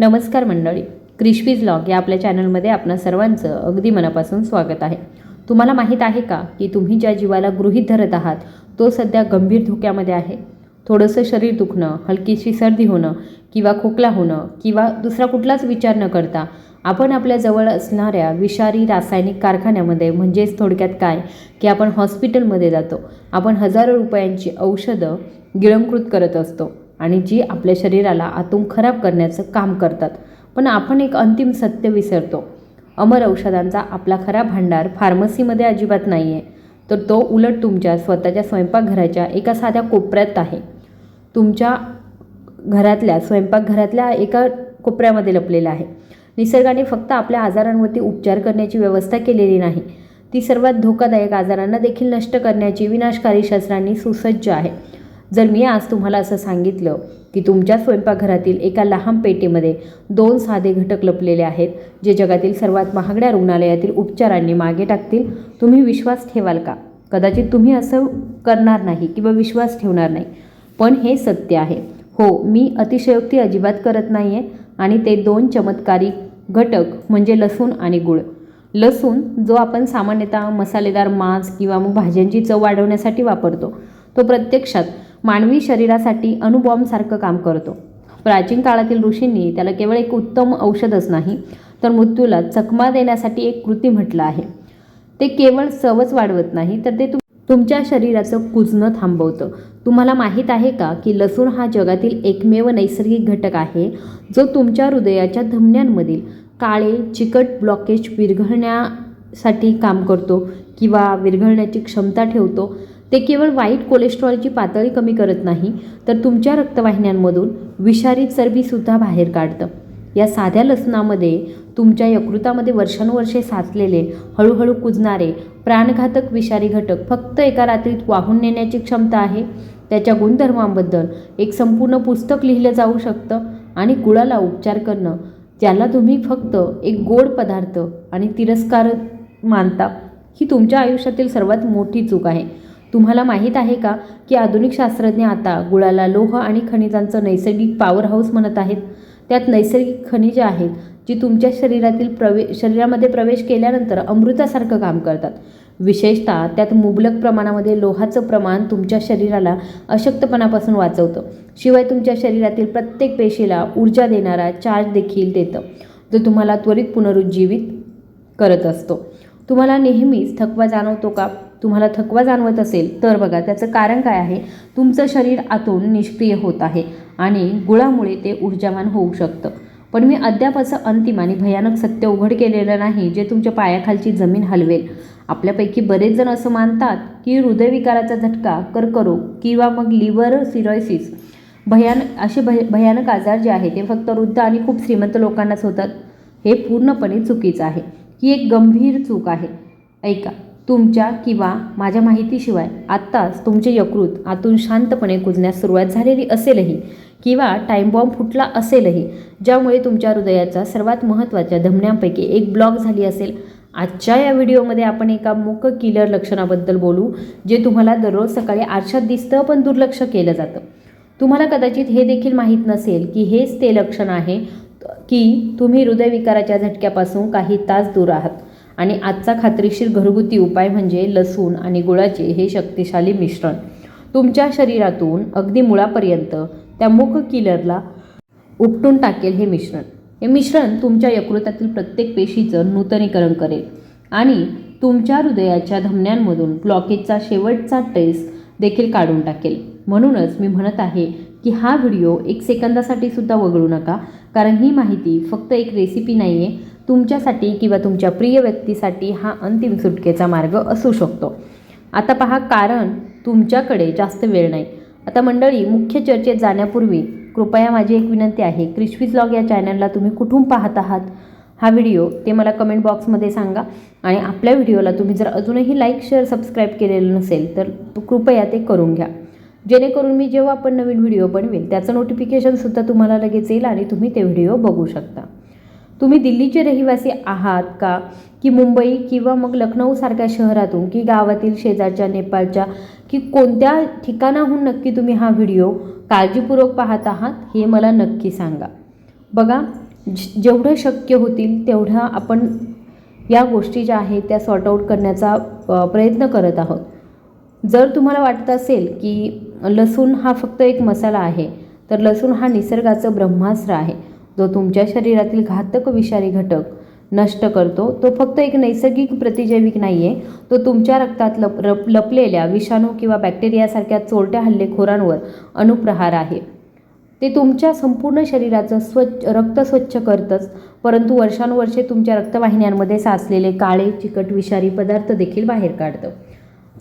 नमस्कार मंडळी क्रिशपीज लॉग या आपल्या चॅनलमध्ये आपणा सर्वांचं अगदी मनापासून स्वागत आहे. तुम्हाला माहीत आहे का की तुम्ही ज्या जीवाला गृहीत धरत आहात तो सध्या गंभीर धोक्यामध्ये आहे. थोडंसं शरीर दुखणं हलकीशी सर्दी होणं किंवा खोकला होणं किंवा दुसरा कुठलाच विचार न करता आपण आपल्या जवळ असणाऱ्या विषारी रासायनिक कारखान्यामध्ये म्हणजेच थोडक्यात काय की आपण हॉस्पिटलमध्ये जातो. आपण हजारो रुपयांची औषधं गिळंकृत करत असतो. आणि जी आपल्या शरीराला आतून खराब करण्याचं काम करतात. पण आपण एक अंतिम सत्य विसरतो. अमर औषधांचा आपला खरा भांडार फार्मसीमध्ये अजिबात नाही आहे तर तो उलट तुमच्या स्वतःच्या स्वयंपाकघराच्या एका साध्या कोपऱ्यात आहे. तुमच्या घरातल्या स्वयंपाकघरातल्या एका कोपऱ्यामध्ये लपलेला आहे. निसर्गाने फक्त आपल्या आजारांवरती उपचार करण्याची व्यवस्था केलेली नाही. ती सर्वात धोकादायक आजारांना देखील नष्ट करण्याची विनाशकारी शस्त्रांनी सुसज्ज आहे. जर मी आज तुम्हाला असं सांगितलं की तुमच्या स्वयंपाकघरातील एका लहान पेटीमध्ये दोन साधे घटक लपलेले आहेत जे जगातील सर्वात महागड्या रुग्णालयातील उपचारांनी मागे टाकतील तुम्ही विश्वास ठेवाल का? कदाचित तुम्ही असं करणार नाही किंवा विश्वास ठेवणार नाही. पण हे सत्य आहे. हो मी अतिशयोक्ती अजिबात करत नाही आहे आणि ते दोन चमत्कारी घटक म्हणजे लसूण आणि गुळ. लसूण जो आपण सामान्यतः मसालेदार मांस किंवा मग भाज्यांची चव वाढवण्यासाठी वापरतो तो प्रत्यक्षात मानवी शरीरासाठी अणुबॉम्बसारखं काम करतो. प्राचीन काळातील ऋषींनी त्याला केवळ एक उत्तम औषधच नाही तर मृत्यूला चकमा देण्यासाठी एक कृती म्हटलं आहे. ते केवळ सवच वाढवत नाही तर ते तुम तुमच्या शरीराचं कुजणं थांबवतं. तुम्हाला माहीत आहे का की लसूण हा जगातील एकमेव नैसर्गिक घटक आहे जो तुमच्या हृदयाच्या धमन्यांमधील काळे चिकट ब्लॉकेज विरघळण्यासाठी काम करतो किंवा विरघळण्याची क्षमता ठेवतो ते केवळ वाईट कोलेस्ट्रॉलची पातळी कमी करत नाही तर तुमच्या रक्तवाहिन्यांमधून विषारी चरबीसुद्धा बाहेर काढतं. या साध्या लसणामध्ये तुमच्या यकृतामध्ये वर्षानुवर्षे साचलेले हळूहळू कुजणारे प्राणघातक विषारी घटक फक्त एका रात्रीत वाहून नेण्याची क्षमता आहे. त्याच्या गुणधर्मांबद्दल एक संपूर्ण पुस्तक लिहिलं जाऊ शकतं आणि गुळाला उपचार करणं ज्याला तुम्ही फक्त एक गोड पदार्थ आणि तिरस्कार मानता ही तुमच्या आयुष्यातील सर्वात मोठी चूक आहे. तुम्हाला माहीत आहे का की आधुनिक शास्त्रज्ञ आता गुळाला लोह आणि खनिजांचं नैसर्गिक पॉवर हाऊस म्हणत आहेत? त्यात नैसर्गिक खनिजे आहेत जी तुमच्या शरीरातील प्रवे शरीरामध्ये प्रवेश केल्यानंतर अमृतासारखं काम करतात. विशेषतः त्यात मुबलक प्रमाणामध्ये लोहाचं प्रमाण तुमच्या शरीराला अशक्तपणापासून वाचवतं. शिवाय तुमच्या शरीरातील प्रत्येक पेशीला ऊर्जा देणारा चार्ज देखील देतं जो तुम्हाला त्वरित पुनरुज्जीवित करत असतो. तुम्हाला नेहमीच थकवा जाणवतो का? तुम्हाला थकवा जाणवत असेल तर बघा त्याचं कारण काय आहे? तुमचं शरीर आतून निष्क्रिय होत आहे आणि गुळामुळे ते ऊर्जावान होऊ शकतं. पण मी अद्याप असं अंतिम आणि भयानक सत्य उघड केलेलं नाही जे तुमच्या पायाखालची जमीन हलवेल. आपल्यापैकी बरेच जण असं मानतात की हृदयविकाराचा झटका कर्करोग किंवा मग लिव्हर सिरॉयसिस भयान असे भय भयानक आजार जे आहे ते फक्त वृद्ध आणि खूप श्रीमंत लोकांनाच होतात. हे पूर्णपणे चुकीचं आहे. ही एक गंभीर चूक आहे. ऐका. तुमच्या किंवा माझ्या माहितीशिवाय आत्ताच तुमचे यकृत आतून शांतपणे कुजण्यास सुरुवात झालेली असेलही किंवा टाईम बॉम्ब फुटला असेलही ज्यामुळे तुमच्या हृदयाचा सर्वात महत्त्वाच्या धमन्यांपैकी एक ब्लॉक झाली असेल. आजच्या या व्हिडिओमध्ये आपण एका मूक किलर लक्षणाबद्दल बोलू जे तुम्हाला दररोज सकाळी आरशात दिसतं पण दुर्लक्ष केलं जातं. तुम्हाला कदाचित हे देखील माहीत नसेल की हेच ते लक्षण आहे की तुम्ही हृदयविकाराच्या झटक्यापासून काही तास दूर आहात. आणि आजचा खात्रीशीर घरगुती उपाय म्हणजे लसूण आणि गुळाचे हे शक्तिशाली मिश्रण. तुमच्या शरीरातून अगदी मुळापर्यंत त्या मुख किलरला उपटून टाकेल हे मिश्रण. हे मिश्रण तुमच्या यकृतातील प्रत्येक पेशीचं नूतनीकरण करेल आणि तुमच्या हृदयाच्या धमन्यांमधून ब्लॉकेजचा शेवटचा टेस्ट देखील काढून टाकेल. म्हणूनच मी म्हणत आहे की हा व्हिडिओ एक सेकंदासाठी सुद्धा वगळू नका कारण ही माहिती फक्त एक रेसिपी नाही आहे तुमच्यासाठी किंवा तुमच्या प्रिय व्यक्तीसाठी हा अंतिम सुटकेचा मार्ग असू शकतो. आता पहा कारण तुमच्याकडे जास्त वेळ नाही. आता मंडळी मुख्य चर्चेत जाण्यापूर्वी कृपया माझी एक विनंती आहे. क्रिशवीज लॉग या चॅनलला तुम्ही कुठून पाहत आहात? हा व्हिडिओ ते मला कमेंट बॉक्समध्ये सांगा आणि आपल्या व्हिडिओला तुम्ही जर अजूनही लाईक शेअर सबस्क्राईब केलेलं नसेल तर कृपया ते करून घ्या. जेणेकरून मी जेव्हा आपण नवीन व्हिडिओ बनवेल त्याचं नोटिफिकेशनसुद्धा तुम्हाला लगेच येईल आणि तुम्ही ते व्हिडिओ बघू शकता. तुम्ही दिल्लीचे रहिवासी आहात का? की मुंबई किंवा मग लखनौसारख्या शहरातून की गावातील शेजारच्या नेपाळच्या की कोणत्या ठिकाणाहून नक्की तुम्ही हा व्हिडिओ काळजीपूर्वक पाहत आहात हे मला नक्की सांगा. बघा ज- जेवढं शक्य होतील तेवढं आपण या गोष्टी ज्या आहेत त्या सॉर्ट आऊट करण्याचा प्रयत्न करत आहोत. जर तुम्हाला वाटत असेल की लसूण हा फक्त एक मसाला आहे तर लसूण हा निसर्गाचं ब्रह्मास्त्र आहे. जो तुमच्या शरीरातील घातक विषारी घटक नष्ट करतो तो फक्त एक नैसर्गिक प्रतिजैविक नाही आहे तो तुमच्या रक्तात लप रप लपलेल्या विषाणू किंवा बॅक्टेरियासारख्या चोरट्या हल्लेखोरांवर अनुप्रहार आहे. ते तुमच्या संपूर्ण शरीराचं स्वच्छ रक्त स्वच्छ करतंच परंतु वर्षानुवर्षे तुमच्या रक्तवाहिन्यांमध्ये साचलेले काळे चिकट विषारी पदार्थ देखील बाहेर काढतं.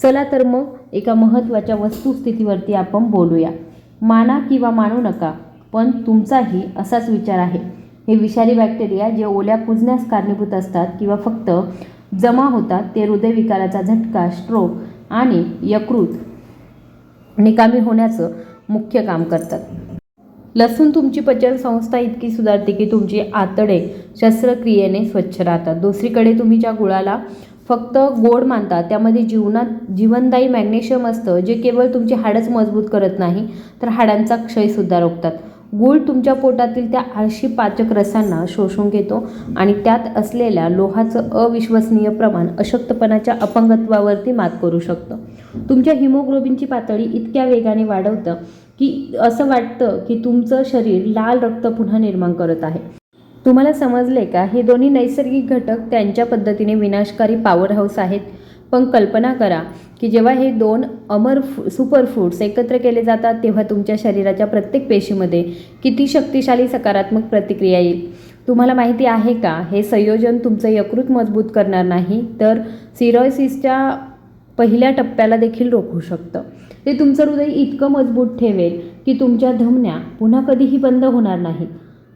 चला तर मग एका महत्त्वाच्या वस्तुस्थितीवरती आपण बोलूया. माना किंवा मानू नका. पण तुमचाही असाच विचार आहे. हे विषारी बॅक्टेरिया जे ओल्या कुजण्यास कारणीभूत असतात किंवा फक्त जमा होतात ते हृदयविकाराचा झटका स्ट्रोक आणि यकृत निकामी होण्याचं मुख्य काम करतात. लसूण तुमची पचनसंस्था इतकी सुधारते की तुमची आतडे शस्त्रक्रियेने स्वच्छ राहतात. दुसरीकडे तुम्ही ज्या गुळाला फक्त गोड मानता त्यामध्ये जीवनात जीवनदायी मॅग्नेशियम असतं जे केवळ तुमची हाडच मजबूत करत नाही तर हाडांचा क्षयसुद्धा रोखतात. गूळ तुमच्या पोटातील त्या आळशी पाचक रसांना शोषून घेतो आणि त्यात असलेल्या लोहाचं अविश्वसनीय प्रमाण अशक्तपणाच्या अपंगत्वावरती मात करू शकतं. तुमच्या हिमोग्लोबिनची पातळी इतक्या वेगाने वाढवतं की असं वाटतं की तुमचं शरीर लाल रक्त पुन्हा निर्माण करत आहे. तुम्हाला समजले का? हे दोन्ही नैसर्गिक घटक त्यांच्या पद्धतीने विनाशकारी पॉवर हाऊस आहेत. पण कल्पना करा की जेव्हा हे दोन अमर फू सुपर फूड्स एकत्र केले जातात तेव्हा तुमच्या शरीराच्या प्रत्येक पेशीमध्ये किती शक्तिशाली सकारात्मक प्रतिक्रिया येईल? तुम्हाला माहिती आहे का? हे संयोजन तुमचं यकृत मजबूत करणार नाही तर सिरोसिसच्या पहिल्या टप्प्याला देखील रोखू शकतं. ते तुमचं हृदय इतकं मजबूत ठेवेल की तुमच्या धमन्या पुन्हा कधीही बंद होणार नाहीत.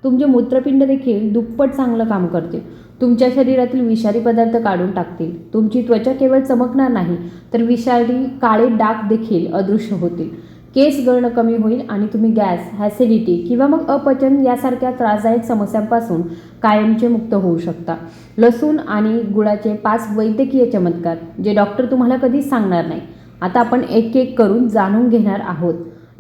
तुमचे मूत्रपिंड देखील दुप्पट चांगलं काम करते तुमच्या शरीरातील विषारी पदार्थ काढून टाकतील तुमची त्वचा केवळ चमकणार नाही तर विषारी काळे डाग देखील अदृश्य होतील. केस गळणं कमी होईल आणि तुम्ही गॅस ॲसिडिटी किंवा मग अपचन यासारख्या त्रासदायक समस्यांपासून कायमचे मुक्त होऊ शकता. लसूण आणि गुळाचे पाच वैद्यकीय चमत्कार जे डॉक्टर तुम्हाला कधीच सांगणार नाही. आता आपण एक एक करून जाणून घेणार आहोत.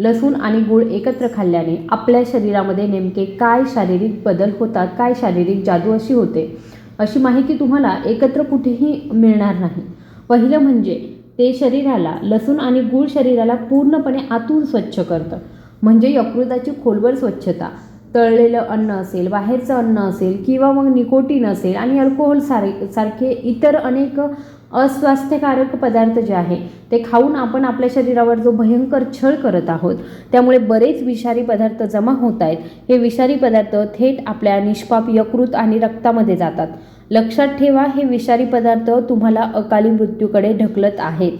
लसूण आणि गूळ एकत्र खाल्ल्याने आपल्या शरीरामध्ये नेमके काय शारीरिक बदल होतात काय शारीरिक जादू अशी होते अशी माहिती तुम्हाला एकत्र कुठेही मिळणार नाही. पहिलं म्हणजे ते शरीराला लसूण आणि गूळ शरीराला पूर्णपणे आतून स्वच्छ करतं. म्हणजे यकृताची खोलवर स्वच्छता. तळलेलं अन्न असेल बाहेरचं अन्न असेल किंवा मग निकोटीन असेल आणि अल्कोहोल सारे सारखे इतर अनेक अस्वास्थ्यकारक पदार्थ जे आहे ते खाऊन आपण आपल्या शरीरावर जो भयंकर छळ करत आहोत त्यामुळे बरेच विषारी पदार्थ जमा होत आहेत. हे विषारी पदार्थ थेट आपल्या निष्पाप यकृत आणि रक्तामध्ये जातात. लक्षात ठेवा हे विषारी पदार्थ तुम्हाला अकाली मृत्यूकडे ढकलत आहेत.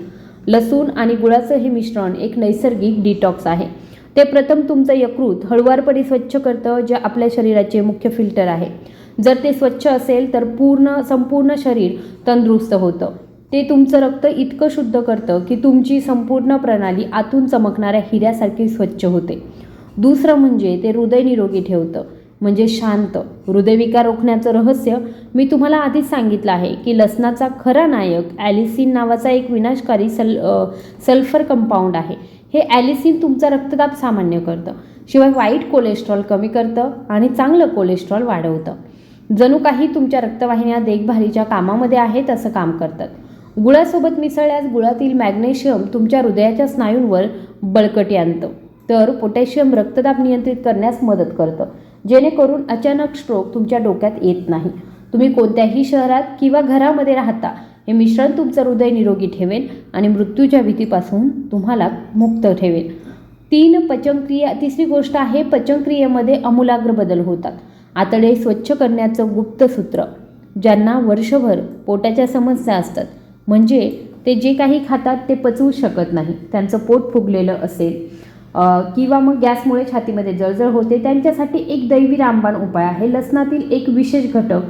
लसूण आणि गुळाचं हे मिश्रण एक नैसर्गिक डिटॉक्स आहे. ते प्रथम तुमचं यकृत हळुवारपणे स्वच्छ करतं जे आपल्या शरीराचे मुख्य फिल्टर आहे. जर ते स्वच्छ असेल तर पूर्ण संपूर्ण शरीर तंदुरुस्त होतं. ते तुमचं रक्त इतकं शुद्ध करतं की तुमची संपूर्ण प्रणाली आतून चमकणाऱ्या हिऱ्यासारखी स्वच्छ होते. दुसरं म्हणजे ते हृदय निरोगी ठेवतं म्हणजे शांत. हृदयविकार रोखण्याचं रहस्य मी तुम्हाला आधीच सांगितलं आहे की लसणाचा खरा नायक ॲलिसिन नावाचा एक विनाशकारी सल सल्फर कंपाऊंड आहे. हे ॲलिसिन तुमचा रक्तदाब सामान्य करतं. शिवाय वाईट कोलेस्ट्रॉल कमी करतं आणि चांगलं कोलेस्ट्रॉल वाढवतं. जणू काही तुमच्या रक्तवाहिन्या देखभालीच्या कामामध्ये आहेत असं काम करतात. गुळासोबत मिसळल्यास गुळातील मॅग्नेशियम तुमच्या हृदयाच्या स्नायूंवर बळकटी आणतं. तर पोटॅशियम रक्तदाब नियंत्रित करण्यास मदत करतं. जेणेकरून अचानक स्ट्रोक तुमच्या डोक्यात येत नाही. तुम्ही कोणत्याही शहरात किंवा घरामध्ये राहता हे मिश्रण तुमचं हृदय निरोगी ठेवेल आणि मृत्यूच्या भीतीपासून तुम्हाला मुक्त ठेवेल. तीन पचनक्रिया तिसरी गोष्ट आहे पचनक्रियेमध्ये आमूलाग्र बदल होतात. आतडे स्वच्छ करण्याचं गुप्त सूत्र ज्यांना वर्षभर पोटाच्या समस्या असतात. म्हणजे ते जे काही खातात ते पचवू शकत नाही त्यांचं पोट फुगलेलं असेल किंवा मग गॅसमुळे छातीमध्ये जळजळ होते त्यांच्यासाठी एक दैवी रामबाण उपाय आहे. लसणातील एक विशेष घटक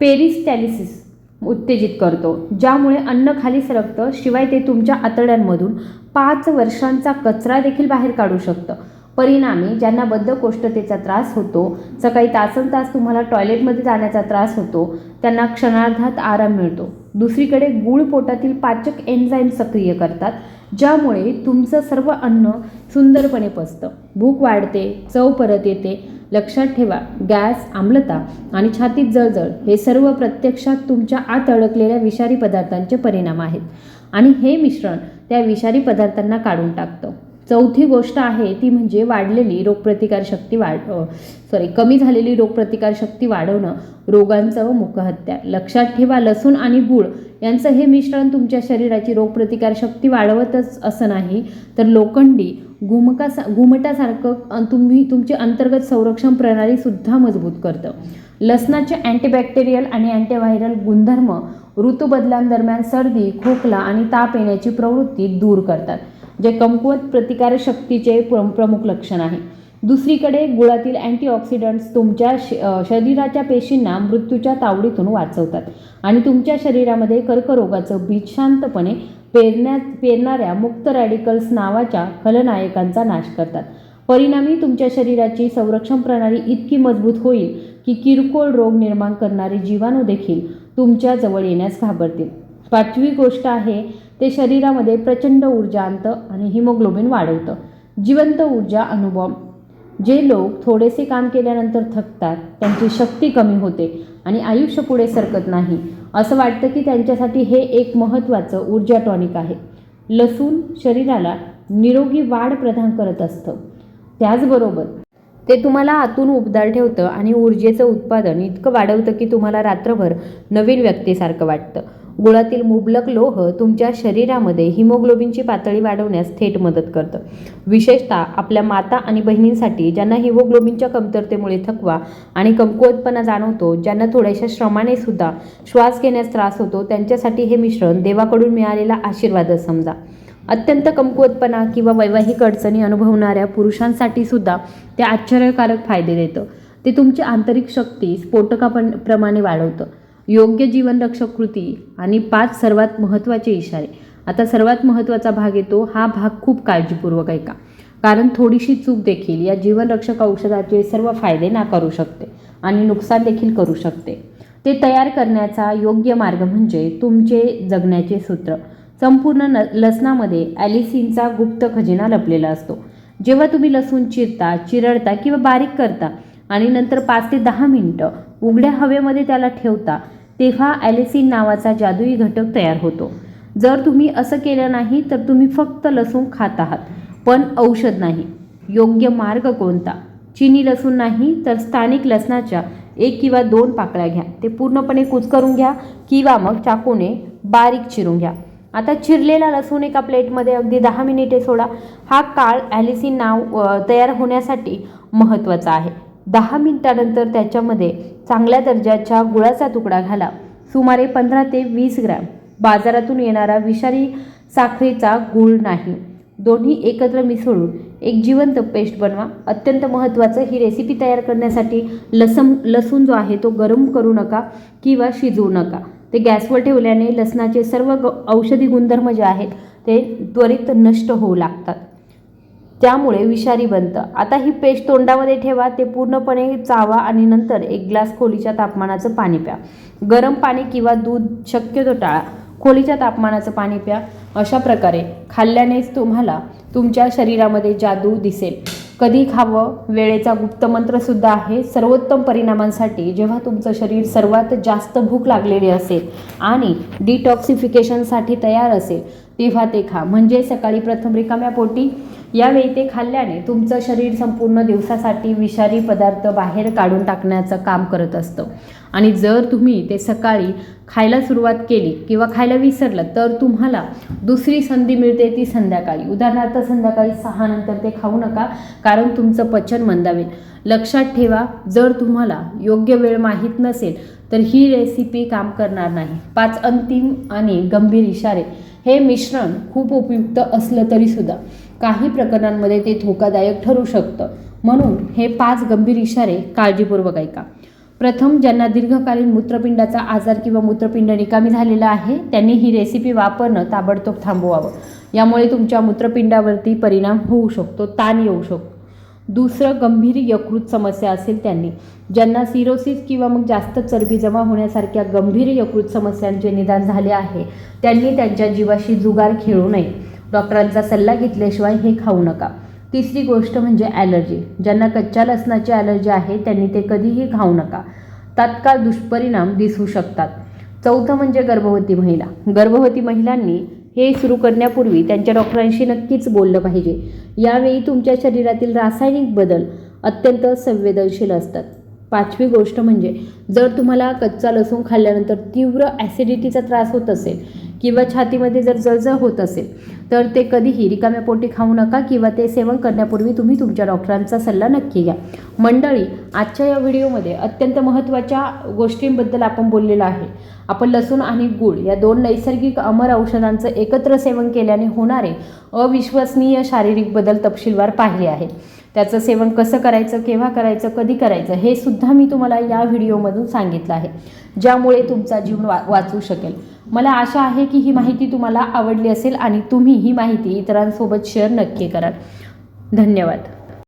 पेरिस्टॅलिसिस. उत्तेजित करतो. ज्यामुळे अन्न खाली सरकतं शिवाय ते तुमच्या आतड्यांमधून पाच वर्षांचा कचरा देखील बाहेर काढू शकतं. परिणामी ज्यांना बद्धकोष्ठतेचा त्रास होतो सकाळी तासन तास तुम्हाला टॉयलेटमध्ये जाण्याचा त्रास होतो त्यांना क्षणार्धात आराम मिळतो. दुसरीकडे गूळ पोटातील पाचक एन्झाईम सक्रिय करतात. ज्यामुळे तुमचं सर्व अन्न सुंदरपणे पचतं. भूक वाढते चव परत येते. लक्षात ठेवा गॅस आम्लता आणि छातीत जळजळ हे सर्व प्रत्यक्षात तुमच्या आत अडकलेल्या विषारी पदार्थांचे परिणाम आहेत. आणि हे मिश्रण त्या विषारी पदार्थांना काढून टाकतं. चौथी गोष्ट आहे ती म्हणजे वाढलेली रोगप्रतिकार शक्ती वाढ सॉरी कमी झालेली रोगप्रतिकार शक्ती वाढवणं रोगांचं मुखहत्या. लक्षात ठेवा लसूण आणि गूळ यांचं हे मिश्रण तुमच्या शरीराची रोगप्रतिकार शक्ती वाढवतच असं नाही तर लोखंडी घुमका घुमटासारखं तुम्ही तुमची अंतर्गत संरक्षण प्रणालीसुद्धा मजबूत करतं. लसणाचे अँटीबॅक्टेरियल आणि अँटीव्हायरल गुणधर्म ऋतुबदलांदरम्यान सर्दी खोकला आणि ताप येण्याची प्रवृत्ती दूर करतात. जे कमकुवत प्रतिकारशक्तीचे प्र प्रमुख लक्षण आहे. दुसरीकडे गुळातील अँटीऑक्सिडंट्स तुमच्या श शरीराच्या पेशींना मृत्यूच्या तावडीतून वाचवतात आणि तुमच्या शरीरामध्ये कर्करोगाचं बीज शांतपणे पेरण्यात पेरणाऱ्या मुक्त रॅडिकल्स नावाच्या खलनायकांचा नाश करतात. परिणामी तुमच्या शरीराची संरक्षण प्रणाली इतकी मजबूत होईल की किरकोळ रोग निर्माण करणारे जीवाणू देखील तुमच्या जवळ येण्यास घाबरतील. पाचवी गोष्ट आहे ते शरीरामध्ये प्रचंड ऊर्जा आणतं आणि हिमोग्लोबिन वाढवतं. जिवंत ऊर्जा अनुभव जे लोक थोडेसे काम केल्यानंतर थकतात त्यांची शक्ती कमी होते आणि आयुष्य पुढे सरकत नाही. असं वाटतं की त्यांच्यासाठी हे एक महत्त्वाचं ऊर्जा टॉनिक आहे. लसूण शरीराला निरोगी वाढ प्रदान करत असतं. त्याचबरोबर ते तुम्हाला आतून उबदार ठेवतं आणि ऊर्जेचं उत्पादन इतकं वाढवतं की तुम्हाला रात्रभर नवीन व्यक्तीसारखं वाटतं. गुळातील मुबलक लोह तुमच्या शरीरामध्ये हिमोग्लोबिनची पातळी वाढवण्यास थेट मदत करतं. विशेषतः आपल्या माता आणि बहिणींसाठी ज्यांना हिमोग्लोबिनच्या कमतरतेमुळे थकवा आणि कमकुवतपणा जाणवतो ज्यांना थोड्याशा श्रमाने सुद्धा श्वास घेण्यास त्रास होतो त्यांच्यासाठी हे मिश्रण देवाकडून मिळालेला आशीर्वादच समजा. अत्यंत कमकुवतपणा किंवा वैवाहिक अडचणी अनुभवणाऱ्या पुरुषांसाठी सुद्धा ते आश्चर्यकारक फायदे देतं. ते तुमची आंतरिक शक्ती स्फोटकापण प्रमाणे वाढवतं. योग्य जीवनरक्षक कृती आणि पाच सर्वात महत्त्वाचे इशारे. आता सर्वात महत्त्वाचा भाग येतो हा भाग खूप काळजीपूर्वक ऐका. कारण थोडीशी चूक देखील या जीवनरक्षक औषधाचे सर्व फायदे नाकारू शकते आणि नुकसान देखील करू शकते. ते तयार करण्याचा योग्य मार्ग म्हणजे तुमचे जगण्याचे सूत्र. संपूर्ण न लसणामध्ये ॲलिसिनचा गुप्त खजिना लपलेला असतो. जेव्हा तुम्ही लसूण चिरता चिरडता किंवा बारीक करता आणि नंतर पाच ते दहा मिनटं उघड्या हवेमध्ये त्याला ठेवता तेव्हा ॲलिसिन नावाचा जादुई घटक तयार होतो. जर तुम्ही असं केलं नाही तर तुम्ही फक्त लसूण खात आहात पण औषध नाही. योग्य मार्ग कोणता? चिनी लसूण नाही तर स्थानिक लसणाच्या एक किंवा दोन पाकळ्या घ्या. ते पूर्णपणे कुचकरून घ्या किंवा मग चाकूने बारीक चिरून घ्या. आता चिरलेला लसूण एका प्लेटमध्ये अगदी दहा मिनिटे सोडा. हा काळ ॲलिसिन नाव तयार होण्यासाठी महत्त्वाचा आहे. दहा मिनिटानंतर त्याच्यामध्ये चांगल्या दर्जाच्या गुळाचा तुकडा घाला. सुमारे पंधरा ते वीस ग्रॅम. बाजारातून येणारा विषारी साखरेचा गूळ नाही. दोन्ही एकत्र मिसळून एक जिवंत पेस्ट बनवा. अत्यंत महत्त्वाचं ही रेसिपी तयार करण्यासाठी लसम लसूण जो आहे तो गरम करू नका किंवा शिजवू नका. ते गॅसवर ठेवल्याने लसणाचे सर्व ग औषधी गुणधर्म जे आहेत ते त्वरित नष्ट होऊ लागतात. त्यामुळे विषारी बनतं. आता ही पेस्ट तोंडामध्ये ठेवा ते पूर्णपणे चावा आणि नंतर एक ग्लास खोलीच्या तापमानाचं पाणी प्या. गरम पाणी किंवा दूध शक्यतो टाळा. खोलीच्या तापमानाचं पाणी प्या. अशा प्रकारे खाल्ल्यानेच तुम्हाला तुमच्या शरीरामध्ये जादू दिसेल. कधी खावं? वेळेचा गुप्तमंत्रसुद्धा आहे. सर्वोत्तम परिणामांसाठी जेव्हा तुमचं शरीर सर्वात जास्त भूक लागलेली असेल आणि डिटॉक्सिफिकेशनसाठी तयार असेल तेव्हा ते खा. म्हणजे सकाळी प्रथम रिकाम्या पोटी यावेळी ते खाल्ल्याने तुमचं शरीर संपूर्ण दिवसासाठी विषारी पदार्थ बाहेर काढून टाकण्याचं काम करत असतं. आणि जर तुम्ही ते सकाळी खायला सुरुवात केली किंवा खायला विसरलं तर तुम्हाला दुसरी संधी मिळते ती संध्याकाळी. उदाहरणार्थ संध्याकाळी सहा नंतर ते खाऊ नका कारण तुमचं पचन मंदावेल. लक्षात ठेवा जर तुम्हाला योग्य वेळ माहीत नसेल तर ही रेसिपी काम करणार नाही. पाच अंतिम आणि गंभीर इशारे. हे मिश्रण खूप उपयुक्त असलं तरीसुद्धा काही प्रकरणांमध्ये ते धोकादायक ठरू शकतं. म्हणून हे पाच गंभीर इशारे काळजीपूर्वक ऐका. प्रथम ज्यांना दीर्घकालीन मूत्रपिंडाचा आजार किंवा मूत्रपिंड निकामी झालेला आहे त्यांनी ही रेसिपी वापरणं ताबडतोब थांबवावं. यामुळे तुमच्या मूत्रपिंडावरती परिणाम होऊ शकतो ताण येऊ शकतो. दुसरं गंभीर यकृत समस्या असेल त्यांनी. ज्यांना सिरोसिस किंवा मग जास्त चरबी जमा होण्यासारख्या गंभीर यकृत समस्यांचे निदान झाले आहे त्यांनी त्यांच्या जीवाशी जुगार खेळू नये. डॉक्टरांचा सल्ला घेतल्याशिवाय हे खाऊ नका. तिसरी गोष्ट म्हणजे ॲलर्जी. ज्यांना कच्च्या लसणाची ॲलर्जी आहे त्यांनी ते कधीही खाऊ नका. तात्काळ दुष्परिणाम दिसू शकतात. चौथं म्हणजे गर्भवती महिला. गर्भवती महिलांनी हे सुरू करण्यापूर्वी त्यांच्या डॉक्टरांशी नक्कीच बोललं पाहिजे. यावेळी तुमच्या शरीरातील रासायनिक बदल अत्यंत संवेदनशील असतात. पाचवी गोष्ट म्हणजे जर तुम्हाला कच्चा लसूण खाल्ल्यानंतर तीव्र ॲसिडिटीचा त्रास होत असेल किंवा छातीमध्ये जर जळजळ होत असेल तर ते कधीही रिकाम्या पोटी खाऊ नका किंवा ते सेवन करण्यापूर्वी तुम्ही तुमच्या डॉक्टरांचा सल्ला नक्की घ्या. मंडळी आजच्या या व्हिडिओमध्ये अत्यंत महत्त्वाच्या गोष्टींबद्दल आपण बोललेलं आहे. आपण लसूण आणि गूळ या दोन नैसर्गिक अमर औषधांचं एकत्र सेवन केल्याने होणारे अविश्वसनीय शारीरिक बदल तपशीलवार पाहिले आहे त्याचं सेवन कसं करायचं केव्हा करायचं कधी करायचं हे सुद्धा मी तुम्हाला या व्हिडिओमधून सांगितलं आहे. ज्यामुळे तुमचा जीवन वा वाचू शकेल. मला आशा आहे की ही माहिती तुम्हाला आवडली असेल आणि तुम्ही ही माहिती इतरांसोबत शेअर नक्की कराल. धन्यवाद.